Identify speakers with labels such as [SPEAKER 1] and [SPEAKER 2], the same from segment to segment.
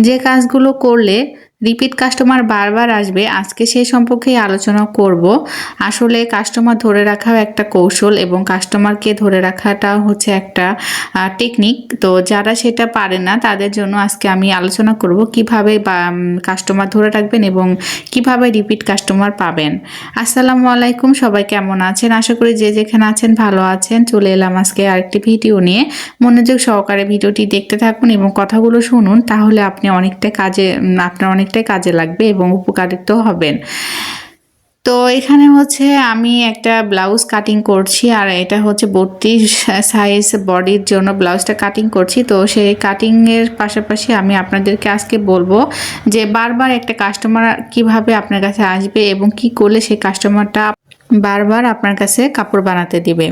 [SPEAKER 1] যে কাজগুলো করলে রিপিট কাস্টমার বারবার আসবে, আজকে সেই সম্পর্কেই আলোচনা করব। আসলে কাস্টমার ধরে রাখাও একটা কৌশল এবং কাস্টমারকে ধরে রাখাটা হচ্ছে একটা টেকনিক তো যারা সেটা পারে না, তাদের জন্য আজকে আমি আলোচনা করব কীভাবে কাস্টমার ধরে রাখবেন এবং কীভাবে রিপিট কাস্টমার পাবেন। আসসালামু আলাইকুম, সবাই কেমন আছেন? আশা করি যে যেখানে আছেন ভালো আছেন। চলে এলাম আজকে আরেকটি ভিডিও নিয়ে। মনোযোগ সহকারে ভিডিওটি দেখতে থাকুন এবং কথাগুলো শুনুন, তাহলে আপনি অনেকটা কাজে আপনার আপনার অনেকটাই কাজে লাগবে এবং উপকারিত হবেন। তো এখানে হচ্ছে আমি একটা ব্লাউজ কাটিং করছি আর এটা হচ্ছে বত্রিশ সাইজ বডির জন্য ব্লাউজটা কাটিং করছি। তো সেই কাটিংয়ের পাশাপাশি আমি আপনাদেরকে আজকে বলব যে বারবার একটা কাস্টমার কীভাবে আপনার কাছে আসবে এবং কি করলে সেই কাস্টমারটা বারবার আপনার কাছে কাপড় বানাতে দিবে।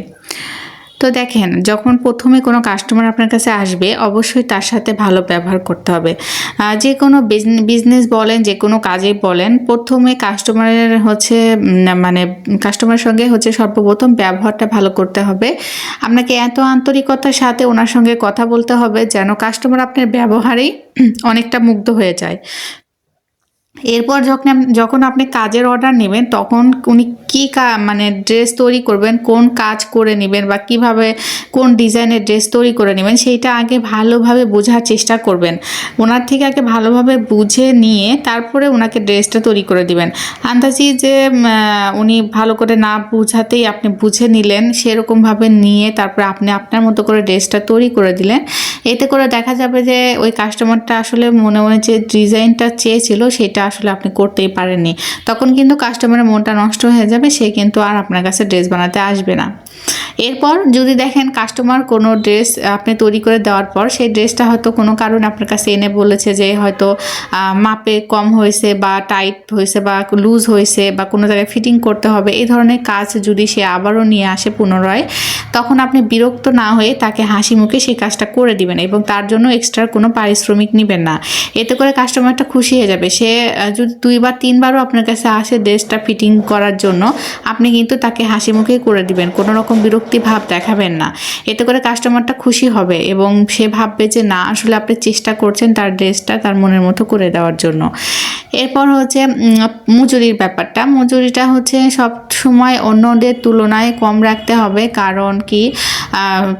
[SPEAKER 1] তো দেখেন, যখন প্রথমে কোনো কাস্টমার আপনার কাছে আসবে, অবশ্যই তার সাথে ভালো ব্যবহার করতে হবে। যে কোনো বিজনেস বলেন, যে কোনো কাজে বলেন, প্রথমে কাস্টমারের হচ্ছে মানে কাস্টমারের সঙ্গে হচ্ছে সর্বপ্রথম ব্যবহারটা ভালো করতে হবে। আপনাকে এত আন্তরিকতার সাথে ওনার সঙ্গে কথা বলতে হবে যেন কাস্টমার আপনার ব্যবহারেই অনেকটা মুগ্ধ হয়ে যায়। এরপর যখন যখন আপনি কাজের অর্ডার নেবেন, তখন উনি কী মানে ড্রেস তৈরি করবেন, কোন কাজ করে নেবেন বা কীভাবে কোন ডিজাইনের ড্রেস তৈরি করে নেবেন, সেইটা আগে ভালোভাবে বোঝার চেষ্টা করবেন। ওনার থেকে আগে ভালোভাবে বুঝে নিয়ে তারপরে ওনাকে ড্রেসটা তৈরি করে দিবেন। আন্দাজি যে উনি ভালো করে না বুঝাতেই আপনি বুঝে নিলেন, সেরকমভাবে নিয়ে তারপরে আপনি আপনার মতো করে ড্রেসটা তৈরি করে দিলেন। এতে করে দেখা যাবে যে ওই কাস্টমারটা আসলে মনে মনে যে ডিজাইনটা চেয়েছিল, সেটা আসলে আপনি করতেই পারেননি। তখন কিন্তু কাস্টমারের মনটা নষ্ট হয়ে যাবে, সে কিন্তু আর আপনার কাছে ড্রেস বানাতে আসবে না। এরপর যদি দেখেন কাস্টমার কোনো ড্রেস আপনি তৈরি করে দেওয়ার পর সেই ড্রেসটা হয়তো কোনো কারণে আপনার কাছে এনে বলেছে যে হয়তো মাপে কম হয়েছে বা টাইট হয়েছে বা লুজ হয়েছে বা কোনো জায়গায় ফিটিং করতে হবে, এই ধরনের কাজ যদি সে আবারও নিয়ে আসে পুনরায়, তখন আপনি বিরক্ত না হয়ে তাকে হাসি মুখে সেই কাজটা করে দিবেন এবং তার জন্য এক্সট্রা কোনো পারিশ্রমিক নেবেন না। এতে করে কাস্টমারটা খুশি হয়ে যাবে। সে যদি দুইবার তিনবারও আপনার কাছে আসে ড্রেসটা ফিটিং করার জন্য, আপনি কিন্তু তাকে হাসি মুখে করে দিবেন। কোনো রকম বিরক্তি ভাব দেখাবেন না। এতে করে কাস্টমারটা খুশি হবে এবং সে ভাববে যে, না, আসলে আপনি চেষ্টা করছেন তার ড্রেসটা তার মনের মতো করে দেওয়ার জন্য। এরপর হচ্ছে মজুরির ব্যাপারটা। মজুরিটা হচ্ছে সব সময় অন্যদের তুলনায় কম রাখতে হবে। কারণ কি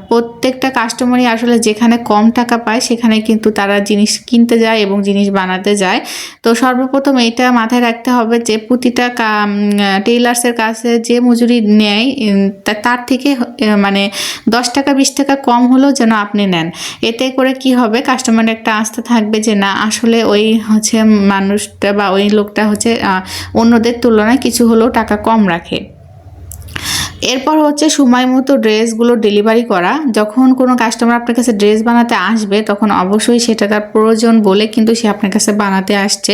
[SPEAKER 1] প্রত্যেকটা কাস্টমারই আসলে যেখানে কম টাকা পায়, সেখানে কিন্তু তারা জিনিস কিনতে যায় এবং জিনিস বানাতে যায়। তো সর্বপ্রথম এটা মাথায় রাখতে হবে যে, প্রতিটা টেইলার্সের কাছে যে মজুরি নেয় তার থেকে মানে দশ টাকা, বিশ টাকা কম হলেও যেন আপনি নেন। এতে করে কি হবে কাস্টমারের একটা আস্থা থাকবে যে, না, আসলে ওই হচ্ছে মানুষটা বা ওই লোকটা হচ্ছে অন্যদের তুলনায় কিছু হলেও টাকা কম রাখে। এরপর হচ্ছে সময় মতো ড্রেসগুলো ডেলিভারি করা। যখন কোনো কাস্টমার আপনার কাছে ড্রেস বানাতে আসবে, তখন অবশ্যই সেটা তার প্রয়োজন বলে কিন্তু সে আপনার কাছে বানাতে আসছে।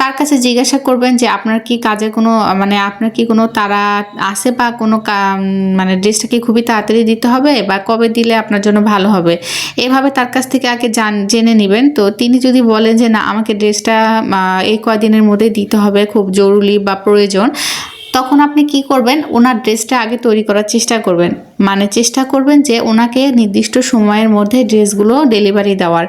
[SPEAKER 1] তার কাছে জিজ্ঞাসা করবেন যে আপনার কি কাজে কোনো মানে আপনার কি কোনো তারা আছে বা কোনো মানে ড্রেসটা কি খুবই তাড়াতাড়ি দিতে হবে বা কবে দিলে আপনার জন্য ভালো হবে? এভাবে তার কাছ থেকে আগে জান, জেনে নেবেন। তো তিনি যদি বলেন যে না, আমাকে ড্রেসটা এই কয়দিনের মধ্যে দিতে হবে, খুব জরুরি বা প্রয়োজন তখন আপনি কি করবেন? ওনার ড্রেসটা আগে তৈরি করার চেষ্টা করবেন। মানে চেষ্টা করবেন যে ওনাকে নির্দিষ্ট সময়ের মধ্যে ড্রেসগুলো ডেলিভারি দেওয়ার।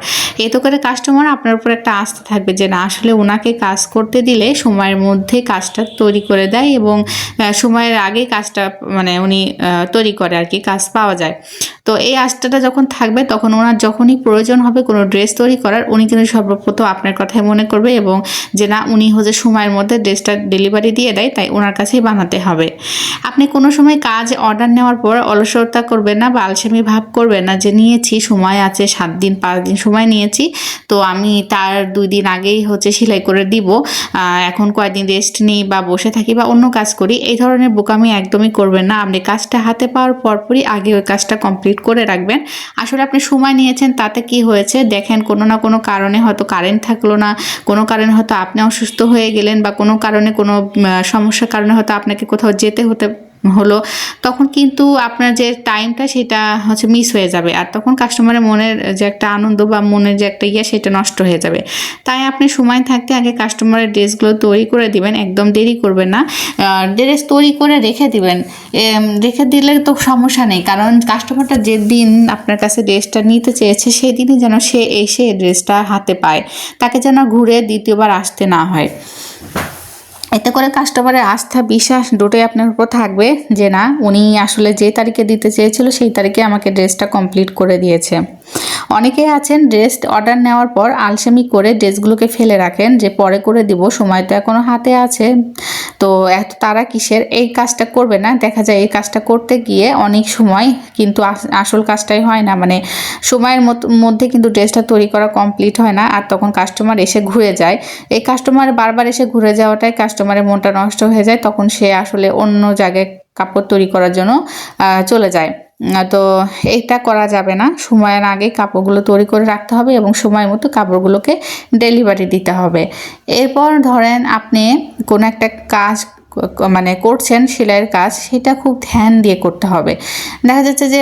[SPEAKER 1] এতে করে কাস্টমার আপনার উপর একটা আস্থা থাকবে যে না, আসলে ওনাকে কাজ করতে দিলে সময়ের মধ্যে কাজটা তৈরি করে দেয় এবং সময়ের আগে কাজটা মানে উনি তৈরি করে আর কি, কাজ পাওয়া যায়। তো এই আস্থাটা যখন থাকবে, তখন ওনার যখনই প্রয়োজন হবে কোনো ড্রেস তৈরি করার, উনি কিন্তু সর্বপ্রথম আপনার কথাই মনে করবে এবং যে না, উনি হচ্ছে সময়ের মধ্যে ড্রেসটা ডেলিভারি দিয়ে দেয়, তাই ওনার কাছেই বানাতে হবে। আপনি কোনো সময় কাজ অর্ডার নেওয়ার পর অলসতা করবেন না বা আলসেমি ভাব করবেন না যে নিয়েছি, সময় আছে, সাত দিন, পাঁচ দিন সময় নিয়েছি, তো আমি তার দুই দিন আগেই হচ্ছে সেলাই করে দিব। এখন কয়েকদিন রেস্ট নিই বা বসে থাকি বা অন্য কাজ করি, এই ধরনের বোকামি একদমই করবেন না। আপনি কাজটা হাতে পাওয়ার পরপরই আগে ওই কাজটা কমপ্লিট করে রাখবেন। আসলে আপনি সময় নিয়েছেন, তাতে কি হয়েছে? দেখেন, কোনো না কোনো কারণে হয়তো কারেন্ট থাকল না, কোনো কারণে হয়তো আপনি অসুস্থ হয়ে গেলেন বা কোনো কারণে কোনো সমস্যার কারণে হয়তো আপনাকে কোথাও যেতে হতে হলো, তখন কিন্তু আপনার যে টাইমটা সেটা হচ্ছে মিস হয়ে যাবে। আর তখন কাস্টমারের মনের যে একটা আনন্দ বা মনের যে একটা ইয়ে সেটা নষ্ট হয়ে যাবে। তাই আপনি সময় থাকতে আগে কাস্টমারের ড্রেসগুলো তৈরি করে দিবেন, একদম দেরি করবেন না। ড্রেস তৈরি করে রেখে দিবেন। রেখে দিলে তো সমস্যা নেই, কারণ কাস্টমারটা যেদিন আপনার কাছে ড্রেসটা নিতে চেয়েছে, সেদিনই যেন সে এসে ড্রেসটা হাতে পায়। তাকে যেন ঘুরে দ্বিতীয়বার আসতে না হয়। এতে করে কাস্টমারের আস্থা, বিশ্বাস দুটোই আপনার উপর থাকবে যে না, উনি আসলে যে তারিখে দিতে চেয়েছিল সেই তারিখে আমাকে ড্রেসটা কমপ্লিট করে দিয়েছে। অনেকেই আছেন ড্রেস অর্ডার নেওয়ার পর আলসেমি করে ড্রেসগুলোকে ফেলে রাখেন যে পরে করে দিব, সময় তো এখনও হাতে আছে। তো এত তারা কিসের? এই কাজটা করবে না। দেখা যায় এই কাজটা করতে গিয়ে অনেক সময় কিন্তু আস- আসল কাজটাই হয় না। মানে সময়ের মধ্যে কিন্তু ড্রেসটা তৈরি করা কমপ্লিট হয় না আর তখন কাস্টমার এসে ঘুরে যায়। এই কাস্টমার বারবার এসে ঘুরে যাওয়াটাই কাস্টমারের মনটা নষ্ট হয়ে যায়। তখন সে আসলে অন্য জায়গায় কাপড় তৈরি করার জন্য চলে যায়। তো এটা করা যাবে না। সময়ের আগে কাপড়গুলো তৈরি করে রাখতে হবে এবং সময় মতো কাপড়গুলোকে ডেলিভারি দিতে হবে। এরপর ধরেন আপনি কোনো একটা কাজ মানে করছেন সেলাইয়ের কাজ, সেটা খুব ধ্যান দিয়ে করতে হবে। দেখা যাচ্ছে যে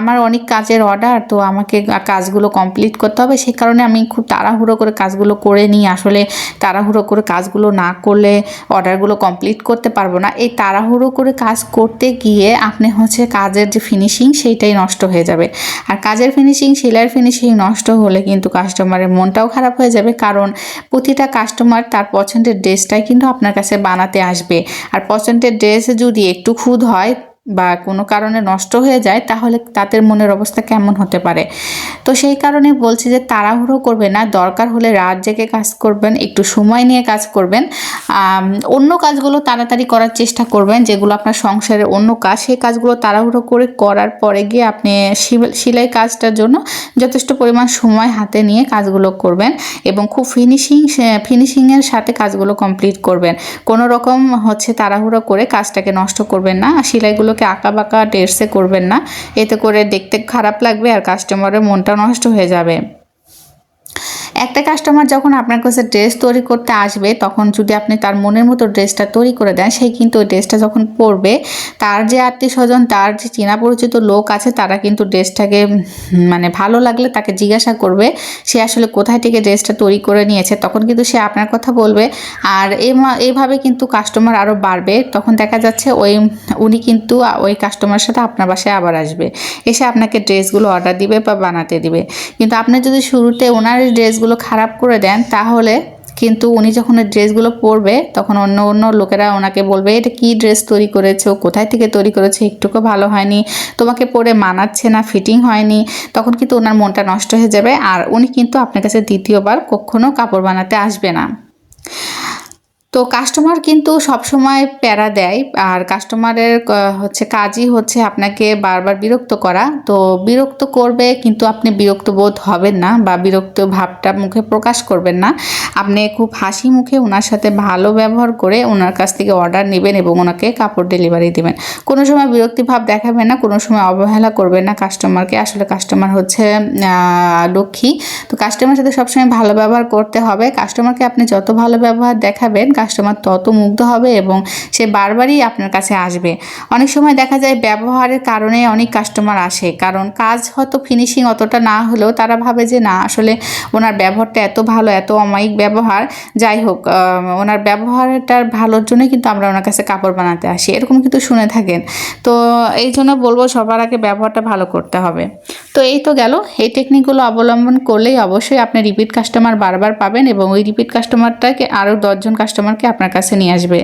[SPEAKER 1] আমার অনেক কাজের অর্ডার তো আমাকে কাজগুলো কমপ্লিট করতে হবে। সেই কারণে আমি খুব তাড়াহুড়ো করে কাজগুলো করে নিই। আসলে তাড়াহুড়ো করে কাজগুলো না করলে অর্ডারগুলো কমপ্লিট করতে পারব না। এই তাড়াহুড়ো করে কাজ করতে গিয়ে আপনি হচ্ছে কাজের যে ফিনিশিং সেইটাই নষ্ট হয়ে যাবে। আর কাজের ফিনিশিং সেলাইয়ের ফিনিশিং নষ্ট হলে কিন্তু কাস্টমারের মনটাও খারাপ হয়ে যাবে। কারণ প্রতিটা কাস্টমার তার পছন্দের ড্রেসটাই কিন্তু আপনার কাছে বানাতে আসবে। আর পছন্দের ড্রেস যদি একটু খুদ হয় বা কোনো কারণে নষ্ট হয়ে যায়, তাহলে তাদের মনের অবস্থা কেমন হতে পারে? তো সেই কারণে বলছি যে তাড়াহুড়ো করবে না, দরকার হলে রাত জেগে কাজ করবেন, একটু সময় নিয়ে কাজ করবেন। অন্য কাজগুলো তাড়াতাড়ি করার চেষ্টা করবেন, যেগুলো আপনার সংসারের অন্য কাজ, সেই কাজগুলো তাড়াহুড়ো করে করার পরে গিয়ে আপনি সিল- সেলাই কাজটার জন্য যথেষ্ট পরিমাণ সময় হাতে নিয়ে কাজগুলো করবেন এবং খুব ফিনিশিং ফিনিশিংয়ের সাথে কাজগুলো কমপ্লিট করবেন। কোনো রকম হচ্ছে তাড়াহুড়ো করে কাজটাকে নষ্ট করবেন না, আর সেলাইগুলোকে আঁকা বাঁকা টেরসে করবেন না। এতে করে দেখতে খারাপ লাগবে আর কাস্টমারের মনটা নষ্ট হয়ে যাবে। একটা কাস্টমার যখন আপনার কাছে ড্রেস তৈরি করতে আসবে, তখন যদি আপনি তার মনের মতো ড্রেসটা তৈরি করে দেন সেই কিন্তু ওই ড্রেসটা যখন পরবে, তার যে আত্মীয় স্বজন তার যে চেনা পরিচিত লোক আছে, তারা কিন্তু ড্রেসটাকে মানে ভালো লাগলে তাকে জিজ্ঞাসা করবে, সে আসলে কোথায় থেকে ড্রেসটা তৈরি করে নিয়েছে, তখন কিন্তু সে আপনার কথা বলবে। আর এইভাবে কিন্তু কাস্টমার আরও বাড়বে, তখন দেখা যাচ্ছে ওই, উনি কিন্তু ওই কাস্টমারের সাথে আপনার বাসায় আবার আসবে। এসে আপনাকে ড্রেসগুলো অর্ডার দিবে বা বানাতে দিবে। কিন্তু আপনি যদি শুরুতে ওনার এই ড্রেসগুলো খারাপ করে দেন, তাহলে কিন্তু উনি যখন ড্রেসগুলো পরবে, তখন অন্য অন্য লোকেরা ওনাকে বলবে, এটা কি ড্রেস তৈরি করেছ? কোথায় থেকে তৈরি করেছ? একটুকু ভালো হয়নি। তোমাকে পরে মানাচ্ছে না, ফিটিং হয়নি। তখন কিন্তু ওনার মনটা নষ্ট হয়ে যাবে। আর উনি কিন্তু আপনার কাছে দ্বিতীয়বার কখনো কাপড় বানাতে আসবে না। তো কাস্টমার কিন্তু সবসময় প্যারা দেয় আর কাস্টমারের হচ্ছে কাজই হচ্ছে আপনাকে বারবার বিরক্ত করা। তো বিরক্ত করবে কিন্তু আপনি বিরক্ত বোধ হবেন না বা বিরক্ত ভাবটা মুখে প্রকাশ করবেন না। আপনি খুব হাসি মুখে ওনার সাথে ভালো ব্যবহার করে ওনার কাছ থেকে অর্ডার নেবেন এবং ওনাকে কাপড় ডেলিভারি দেবেন। কোনো সময় বিরক্তি ভাব দেখাবেন না, কোনো সময় অবহেলা করবেন না কাস্টমারকে আসলে কাস্টমার হচ্ছে লক্ষ্মী। তো কাস্টমার সাথে সবসময় ভালো ব্যবহার করতে হবে। কাস্টমারকে আপনি যত ভালো ব্যবহার দেখাবেন কাস্টমার তত মুগ্ধ হবে এবং সে বারবারই আপনার কাছে আসবে। অনেক সময় দেখা যায় ব্যবহারের কারণে অনেক কাস্টমার আসে, কারণ কাজ হয়তো ফিনিশিং অতটা না হলেও তারা ভাবে যে, না, আসলে ওনার ব্যবহারটা এত ভালো, এত অমায়িক ব্যবহার। যাই হোক ওনার ব্যবহারটার ভালোর জন্যই কিন্তু আমরা ওনার কাছে কাপড় বানাতে আসি। এরকম কিন্তু শুনে থাকেন। তো এই জন্য বলব সবার আগে ব্যবহারটা ভালো করতে হবে। তো এই তো গেল। এই টেকনিকগুলো অবলম্বন করলেই অবশ্যই আপনি রিপিট কাস্টমার বারবার পাবেন এবং ওই রিপিট কাস্টমারটাকে আরও দশজন কাস্টমারকে আপনার কাছে নিয়ে আসবে।